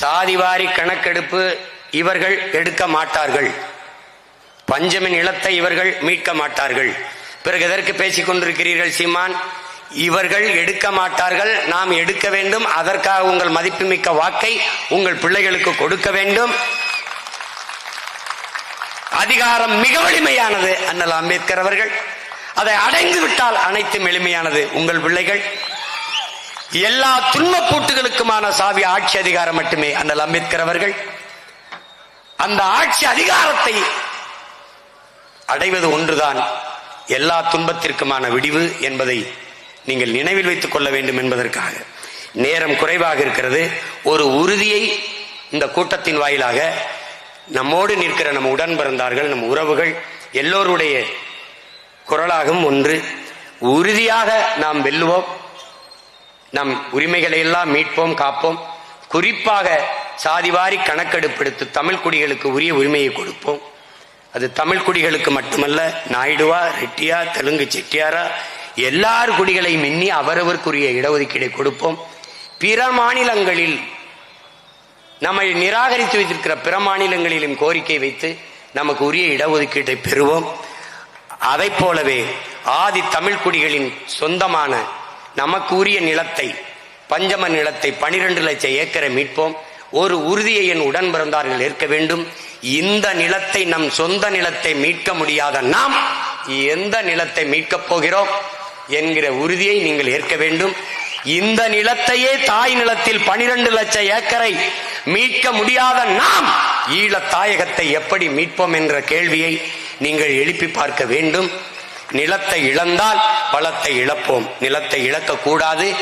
சாதிவாரி கணக்கெடுப்பு இவர்கள் எடுக்க மாட்டார்கள். பஞ்சமின் நிலத்தை இவர்கள் மீட்க மாட்டார்கள். பிறகு எதற்கு பேசிக் கொண்டிருக்கிறீர்கள் சீமான்? இவர்கள் எடுக்க மாட்டார்கள் நாம் எடுக்க வேண்டும். அதற்காக உங்கள் மதிப்புமிக்க வாக்கை உங்கள் பிள்ளைகளுக்கு கொடுக்க வேண்டும். அதிகாரம் மிக வலிமையானது அண்ணல் அம்பேத்கர் அவர்கள். அதை அடைந்து விட்டால் அனைத்தும் எளிமையானது. உங்கள் பிள்ளைகள் எல்லா துன்பப்பூட்டுகளுக்குமான சாவி ஆட்சி அதிகாரம் மட்டுமே அண்ணல் அம்பேத்கர் அவர்கள். அந்த ஆட்சி அதிகாரத்தை அடைவது ஒன்றுதான். எல்லா துன்பத்திற்குமான விடிவு என்பதை நீங்கள் நினைவில் வைத்துக் கொள்ள வேண்டும் என்பதற்காக. நேரம் குறைவாக இருக்கிறது. ஒரு உறுதியை இந்த கூட்டத்தின் வாயிலாக நம்மோடு நிற்கிற நம்ம உடன் பிறந்தார்கள் நம் உறவுகள் எல்லோருடைய குரலாகவும் ஒன்று. உறுதியாக நாம் வெல்லுவோம். நம் உரிமைகளை எல்லாம் மீட்போம் காப்போம். குறிப்பாக சாதிவாரி கணக்கெடுப்பெடுத்து தமிழ் குடிகளுக்கு உரிய உரிமையை கொடுப்போம். அது தமிழ் குடிகளுக்கு மட்டுமல்ல நாயுடுவா ரெட்டியா தெலுங்கு செட்டியாரா எல்லார் குடிகளையும் எண்ணி அவரவருக்குரிய இடஒதுக்கீடை கொடுப்போம். பிற மாநிலங்களில் நம்மை நிராகரித்து வைத்திருக்கிற பிற மாநிலங்களிலும் கோரிக்கை வைத்து நமக்கு உரிய இடஒதுக்கீட்டை பெறுவோம். அதை போலவே ஆதி தமிழ் குடிகளின் சொந்தமான நமக்கு உரிய நிலத்தை பஞ்சம நிலத்தை பனிரெண்டு லட்சம் ஏக்கரை மீட்போம். ஒரு உறுதியை என் உடன் பிறந்தார்கள் ஏற்க வேண்டும். இந்த நிலத்தை நம் சொந்த நிலத்தை மீட்க முடியாத நாம் எந்த நிலத்தை மீட்கப் போகிறோம் என்கிற உறுதியை நீங்கள் ஏற்க வேண்டும். இந்த நிலத்தையே தாய் நிலத்தில் பனிரெண்டு லட்சம் ஏக்கரை மீட்க முடியாத நாம் ஈழ தாயகத்தை எப்படி மீட்போம் என்ற கேள்வியை நீங்கள் எழுப்பி பார்க்க வேண்டும். நிலத்தை இழந்தால் பலத்தை இழப்போம். நிலத்தை இழக்க கூடாது